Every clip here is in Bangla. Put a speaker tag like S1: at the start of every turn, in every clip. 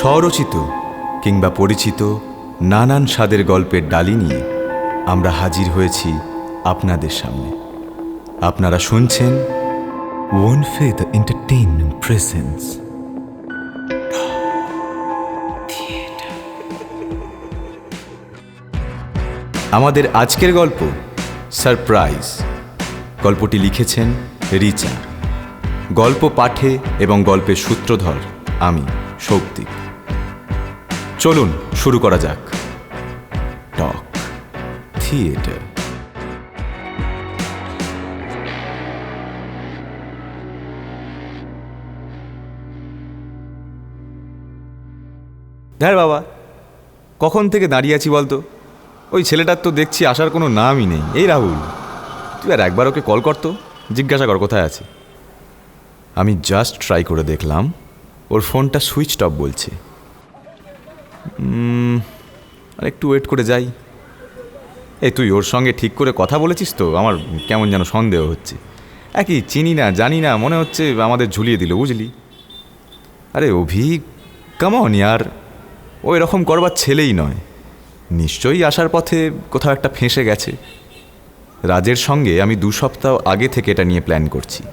S1: স্বরচিত কিংবা পরিচিত নানান স্বাদের গল্পের ডালি নিয়ে আমরা হাজির হয়েছি আপনাদের সামনে। আপনারা শুনছেন ওয়ান ফে দ্য এন্টারটেইনমেন্ট প্রেসেন্স আমাদের আজকের গল্প সারপ্রাইজ গল্পটি লিখেছেন রিচা। গল্প পাঠে এবং গল্পের সূত্রধর আমি সৌক্তিক চলুন, শুরু করা যাক। টক থিয়েটার। ধ্যার বাবা, কখন থেকে দাঁড়িয়ে আছি বলতো? ওই ছেলেটার তো দেখছি আসার কোনো নামই নেই। এই রাহুল, তুই আর একবার ওকে কল করতো জিজ্ঞাসা কর কোথায় আছে। আমি জাস্ট ট্রাই করে দেখলাম, ওর ফোনটা সুইচ অফ বলছে। আর একটু ওয়েট করে যাই। এই তুই ওর সঙ্গে ঠিক করে কথা বলেছিস তো? আমার কেমন যেন সন্দেহ হচ্ছে। একই চিনি না, জানি না, মনে হচ্ছে আমাদের ঝুলিয়ে দিল, বুঝলি? আরে অভি কেমন ইয়ার। ও এরকম করবার ছেলেই নয়। নিশ্চয়ই আসার পথে কোথাও একটা ফেঁসে গেছে। রাজের সঙ্গে আমি দু সপ্তাহ আগে থেকে এটা নিয়ে প্ল্যান করছি।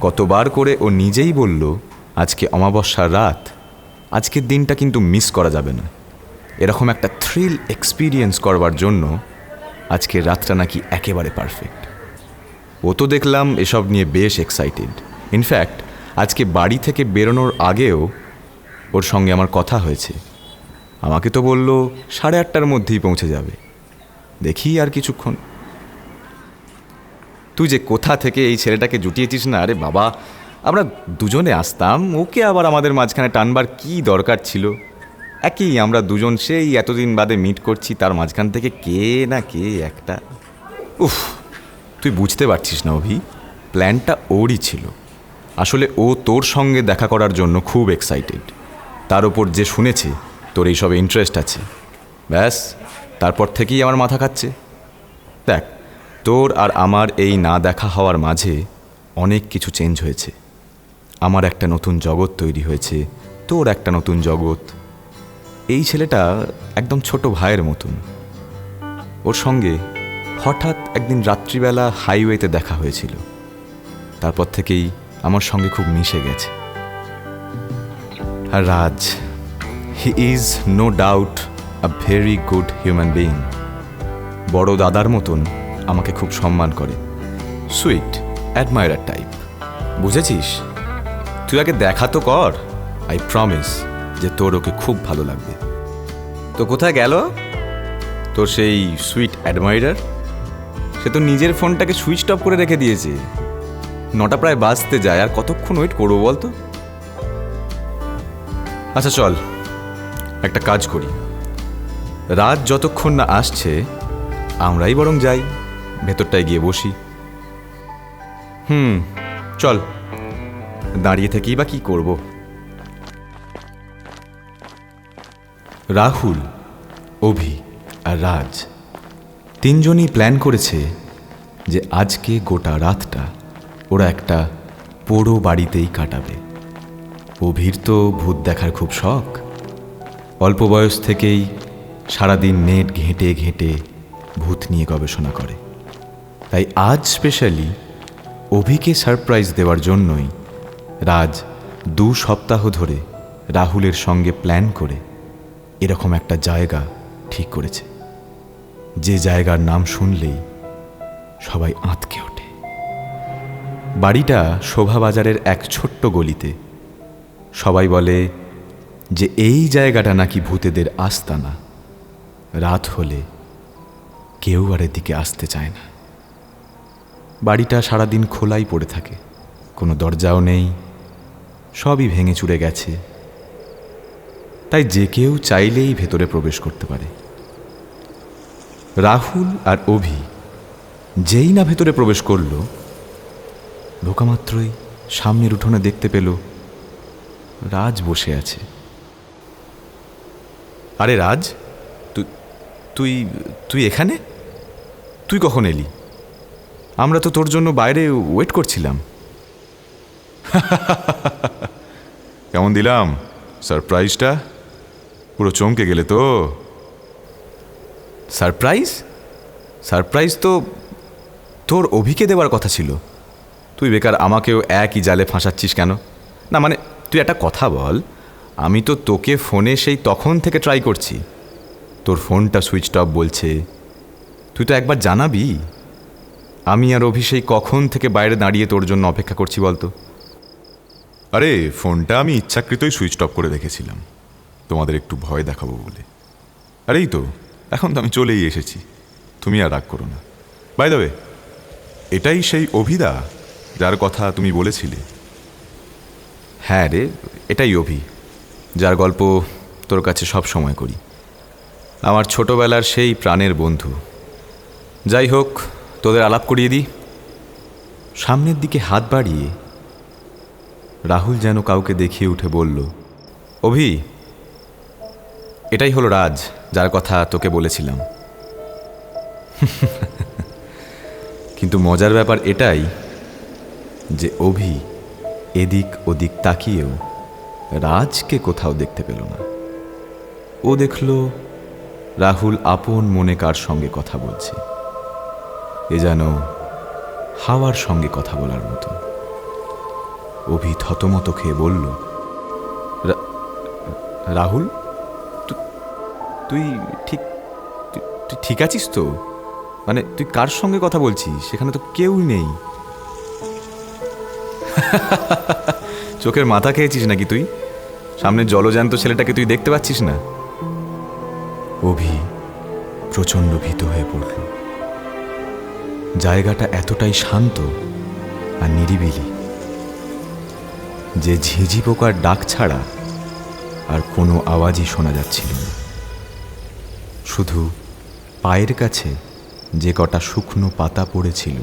S1: কতবার করে ও নিজেই বলল, আজকে অমাবস্যার রাত। আজকের দিনটা কিন্তু মিস করা যাবে না। এরকম একটা থ্রিল এক্সপিরিয়েন্স করবার জন্য আজকের রাতটা নাকি একেবারে পারফেক্ট ও তো দেখলাম এসব নিয়ে বেশ এক্সাইটেড ইনফ্যাক্ট আজকে বাড়ি থেকে বেরোনোর আগেও ওর সঙ্গে আমার কথা হয়েছে। আমাকে তো বলল সাড়ে আটটার মধ্যেই পৌঁছে যাবে। দেখি আর কিছুক্ষণ। তুই যে কোথা থেকে এই ছেলেটাকে জুটিয়েছিস না, আরে বাবা আমরা দুজনে আসতাম, ওকে আবার আমাদের মাঝখানে টানবার কি দরকার ছিল? একই আমরা দুজন সেই এতদিন বাদে মিট করছি, তার মাঝখান থেকে কে না কে একটা? উফ, তুই বুঝতে পারছিস না অভি, প্ল্যানটা ওরই ছিল। আসলে ও তোর সঙ্গে দেখা করার জন্য খুব এক্সাইটেড তার ওপর যে শুনেছে, তোর এইসবে ইন্টারেস্ট আছে। ব্যাস, তারপর থেকেই আমার মাথা খাচ্ছে। দেখ, তোর আর আমার এই না দেখা হওয়ার মাঝে অনেক কিছু চেঞ্জ হয়েছে। আমার একটা নতুন জগৎ তৈরি হয়েছে, তোর একটা নতুন জগৎ। এই ছেলেটা একদম ছোট ভাইয়ের মতন। ওর সঙ্গে হঠাৎ একদিন রাত্রিবেলা হাইওয়েতে দেখা হয়েছিল। তারপর থেকেই আমার সঙ্গে খুব মিশে গেছে। আর Raj he is no doubt a very good human being বড় দাদার মতন আমাকে খুব সম্মান করে। সুইট অ্যাডমায়ার টাইপ বুঝেছিস? তুই আগে দেখা তো কর। আই প্রমিস যে তোর ওকে খুব ভালো লাগবে। তো কোথায় গেল? তোর সেই সুইট অ্যাডমাইরার সে তো নিজের ফোনটাকে সুইচ অফ করে রেখে দিয়েছে। নটা প্রায় বাজতে যায়, আর কতক্ষণ ওয়েট করব বলতো? আচ্ছা চল। একটা কাজ করি। রাত যতক্ষণ না আসছে, আমরাই বরং যাই। ভেতরটায় গিয়ে বসি। হুম, চল। দাঁড়িয়ে থেকেই বা কি করব? রাহুল, অভি আর রাজ তিনজনই প্ল্যান করেছে যে আজকে গোটা রাতটা ওরা একটা পোড়ো বাড়িতেই কাটাবে। অভির তো ভূত দেখার খুব শখ। অল্প বয়স থেকেই সারাদিন নেট ঘেঁটে ঘেঁটে ভূত নিয়ে গবেষণা করে। তাই আজ স্পেশালি অভিকে সারপ্রাইজ দেওয়ার জন্যই রাজ দু সপ্তাহ ধরে রাহুলের সঙ্গে প্ল্যান করে এরকম একটা জায়গা ঠিক করেছে। যে জায়গার নাম শুনলেই সবাই আঁতকে ওঠে। বাড়িটা শোভাবাজারের এক ছোট্ট গলিতে। সবাই বলে যে এই জায়গাটা নাকি ভূতেদের আস্তানা। রাত হলে কেউ আর এদিকে আসতে চায় না। বাড়িটা সারাদিন খোলাই পড়ে থাকে। কোনো দরজাও নেই। সবই ভেঙে চুরে গেছে। তাই যে কেউ চাইলেই ভেতরে প্রবেশ করতে পারে। রাহুল আর অভি যেই না ভেতরে প্রবেশ করল, ঢোকামাত্রই সামনের উঠোনে দেখতে পেল রাজ বসে আছে। আরে রাজ তুই তুই তুই এখানে? তুই কখন এলি? আমরা তো তোর জন্য বাইরে ওয়েট করছিলাম। কেমন দিলাম?
S2: সারপ্রাইজটা? পুরো চমকে গেলে তো।
S1: সারপ্রাইজ? সারপ্রাইজ তো তোর অভিকে দেওয়ার কথা ছিল। তুই বেকার, আমাকেও একই জালে ফাঁসাচ্ছিস কেন? না মানে তুই একটা কথা বল। আমি তো তোকে ফোনে সেই তখন থেকে ট্রাই করছি। তোর ফোনটা সুইচ অফ বলছে। তুই তো একবার জানাবি? আমি আর অভি সেই কখন থেকে বাইরে দাঁড়িয়ে তোর জন্য অপেক্ষা করছি বলতো।
S2: আরে, ফোনটা আমি ইচ্ছাকৃতই সুইচ অফ করে রেখেছিলাম তোমাদের একটু ভয় দেখাবো বলে। আরেই তো, এখন তো আমি চলেই এসেছি। তুমি আর রাগ করো না। বাই দেবে এটাই সেই অভিদা যার কথা তুমি বলেছিলে?
S1: হ্যাঁ রে, এটাই অভি, যার গল্প তোর কাছে সব সময় করি। আমার ছোটবেলার সেই প্রাণের বন্ধু। যাই হোক, তোদের আলাপ করিয়ে দিই। সামনের দিকে হাত বাড়িয়ে রাহুল যেন কাউকে দেখিয়ে উঠে বলল, অভি, এটাই হলো রাজ, যার কথা তোকে বলেছিলাম। কিন্তু মজার ব্যাপার এটাই যে অভি এদিক ওদিক তাকিয়েও রাজকে কোথাও দেখতে পেল না। ও দেখল রাহুল আপন মনে কার সঙ্গে কথা বলছে। এ যেন হাওয়ার সঙ্গে কথা বলার মতো। অভি থতমত খেয়ে বলল রাহুল তুই ঠিক তুই- ঠিক আছিস তো? মানে তুই কার সঙ্গে কথা বলছিস? সেখানে তো কেউ নেই। চোখের মাথা খেয়েছিস নাকি তুই? সামনে জলজান্ত ছেলেটাকে তুই দেখতে পাচ্ছিস না? অভি প্রচণ্ড ভীত হয়ে পড়ল। জায়গাটা এতটাই শান্ত আর নিরিবিলি যে ঝিঝি পোকার ডাক ছাড়া আর কোনো আওয়াজই শোনা যাচ্ছিল না। শুধু পায়ের কাছে যে কটা শুকনো পাতা পড়েছিল,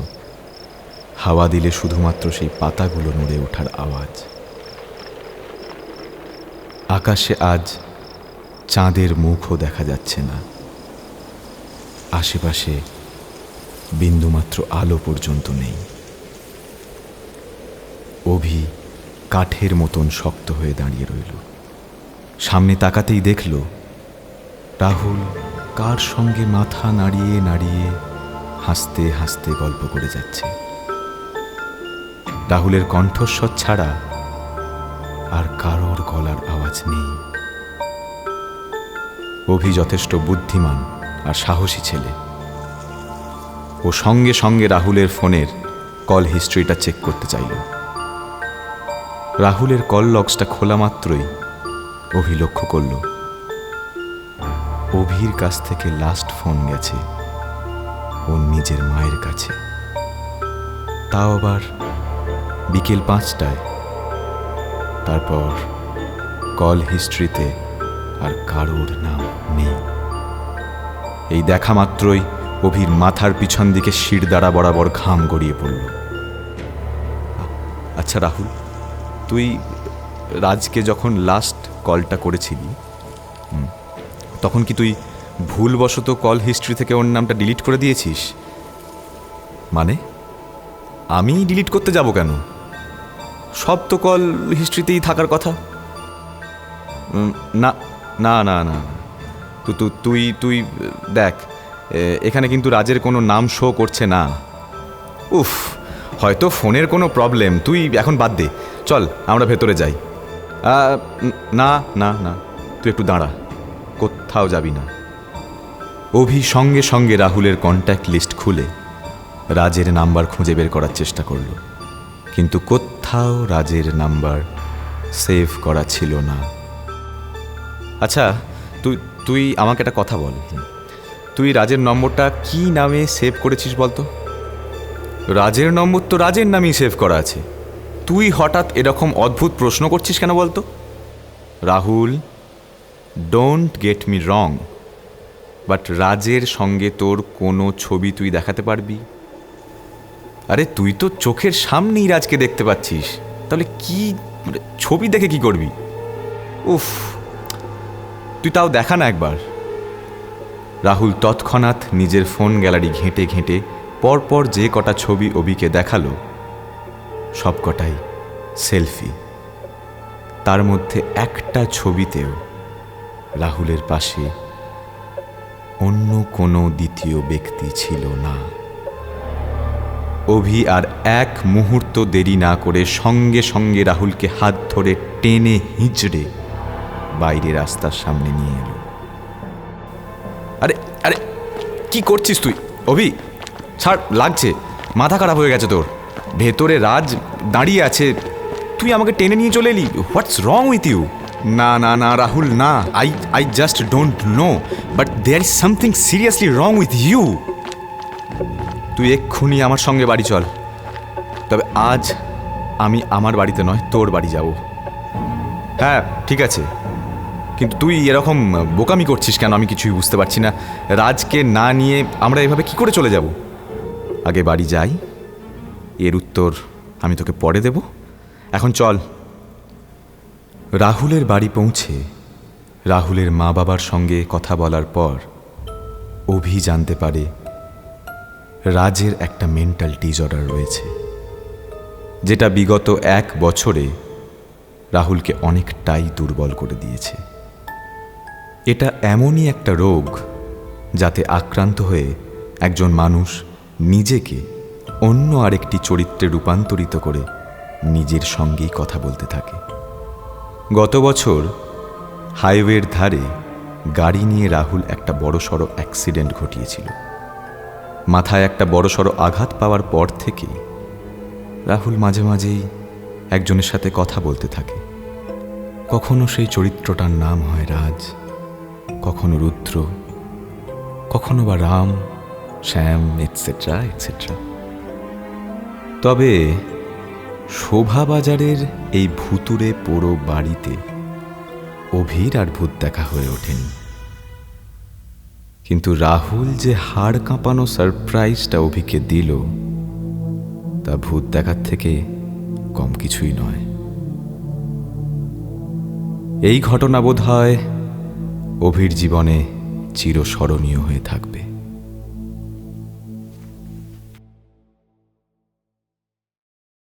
S1: হাওয়া দিলে শুধুমাত্র সেই পাতাগুলো নড়ে ওঠার আওয়াজ। আকাশে আজ চাঁদের মুখও দেখা যাচ্ছে না। আশেপাশে বিন্দুমাত্র আলো পর্যন্ত নেই। অভি কাঠের মতন শক্ত হয়ে দাঁড়িয়ে রইল। সামনে তাকাতেই দেখল, রাহুল কার সঙ্গে মাথা নাড়িয়ে নাড়িয়ে হাসতে হাসতে গল্প করে যাচ্ছে। রাহুলের কণ্ঠস্বর ছাড়া আর কারোর গলার আওয়াজ নেই। অভি যথেষ্ট বুদ্ধিমান আর সাহসী ছেলে। ও সঙ্গে সঙ্গে রাহুলের ফোনের কল হিস্ট্রিটা চেক করতে চাইল। রাহুলের কল লক্সটা খোলা মাত্রই অভি লক্ষ্য করল। অভির কাছ থেকে লাস্ট ফোন গেছে। ওর নিজের মায়ের কাছে। তাও আবার বিকেল পাঁচটায়। তারপর কল হিস্ট্রিতে আর কারোর নাম নেই। এই দেখা মাত্রই অভির মাথার পিছন দিকে শির দ্বারা বরাবর ঘাম গড়িয়ে পড়ল। আচ্ছা রাহুল তুই রাজকে যখন লাস্ট কলটা করেছিলি তখন কি তুই ভুলবশত কল হিস্ট্রি থেকে ওর নামটা ডিলিট করে দিয়েছিস? মানে? আমি ডিলিট করতে যাব কেন? সব তো কল হিস্ট্রিতেই থাকার কথা। না না না না তুই তুই, দেখ এখানে কিন্তু রাজের কোনো নাম শো করছে না। উফ হয়তো ফোনের কোনো প্রবলেম তুই এখন বাদ দে। চল, আমরা ভেতরে যাই। না না না, তুই একটু দাঁড়া। কোথাও যাবি না। অভি সঙ্গে সঙ্গে রাহুলের কন্ট্যাক্ট লিস্ট খুলে, রাজের নাম্বার খুঁজে বের করার চেষ্টা করল। কিন্তু কোথাও রাজের নাম্বার সেভ করা ছিল না। আচ্ছা তুই তুই আমাকে একটা কথা বল। তুই রাজের নম্বরটা কি নামে সেভ করেছিস বলতো? রাজের নম্বর তো রাজের নামেই সেভ করা আছে। তুই হঠাৎ এরকম অদ্ভুত প্রশ্ন করছিস কেন বলতো? Rahul don't get me wrong but রাজের সঙ্গে তোর কোনো ছবি তুই দেখাতে পারবি? আরে তুই তো চোখের সামনেই রাজকে দেখতে পাচ্ছিস, তাহলে কি মানে ছবি দেখে কি করবি? উফ, তুই তাও দেখা না একবার। রাহুল তৎক্ষণাৎ নিজের ফোন গ্যালারি ঘেঁটে ঘেঁটে পরপর যে কটা ছবি অবিকে দেখাল সব কটাই সেলফি। তার মধ্যে একটা ছবিতেও রাহুলের পাশে অন্য কোনো দ্বিতীয় ব্যক্তি ছিল না। অভি আর এক মুহূর্ত দেরি না করে সঙ্গে সঙ্গে রাহুলকে হাত ধরে টেনে হিঁচড়ে বাইরে রাস্তার সামনে নিয়ে এলো। আরে আরে, কি করছিস তুই? অভি! ছাড়, লাগছে। মাথা খারাপ হয়ে গেছে তোর। ভেতরে রাজ দাঁড়িয়ে আছে। তুই আমাকে টেনে নিয়ে চলে এলি। হোয়াটস রং উইথ ইউ না না না, রাহুল, না। I I just don't know but there is something seriously wrong with you তুই এক্ষুনি আমার সঙ্গে বাড়ি চল। তবে আজ আমি আমার বাড়িতে নয়, তোর বাড়ি যাব। হ্যাঁ ঠিক আছে। কিন্তু তুই এরকম বোকামি করছিস কেন? আমি কিছুই বুঝতে পারছি না। রাজকে না নিয়ে আমরা এভাবে কি করে চলে যাব? আগে বাড়ি যাই। এর উত্তর আমি তোকে পরে দেব। এখন চল। রাহুলের বাড়ি পৌঁছে রাহুলের মা বাবার সঙ্গে কথা বলার পর অভি জানতে পারে রাজের একটা মেন্টাল ডিজঅর্ডার রয়েছে, যেটা বিগত এক বছরে রাহুলকে অনেকটাই দুর্বল করে দিয়েছে। এটা এমনই একটা রোগ যাতে আক্রান্ত হয়ে একজন মানুষ নিজেকে অন্য আরেকটি চরিত্রে রূপান্তরিত করে নিজের সঙ্গেই কথা বলতে থাকে। গত বছর হাইওয়ের ধারে গাড়ি নিয়ে রাহুল একটা বড়সড় অ্যাক্সিডেন্ট ঘটিয়েছিল। মাথায় একটা বড়সড় আঘাত পাওয়ার পর থেকে রাহুল মাঝে মাঝেই একজনের সাথে কথা বলতে থাকে। কখনো সেই চরিত্রটার নাম হয় রাজ, কখনো রুদ্র, কখনো বা রাম শ্যাম এটসেট্রা এটসেট্রা তবে শোভাবাজারের এই ভুতুরে পোড়ো বাড়িতে অভির আর ভূত দেখা হয়ে ওঠেনি। কিন্তু রাহুল যে হাড় কাঁপানো সারপ্রাইজটা অভিকে দিল, তা ভূত দেখার থেকে কম কিছুই নয়। এই ঘটনা বোধ হয় অভির জীবনে চিরস্মরণীয় হয়ে থাকবে।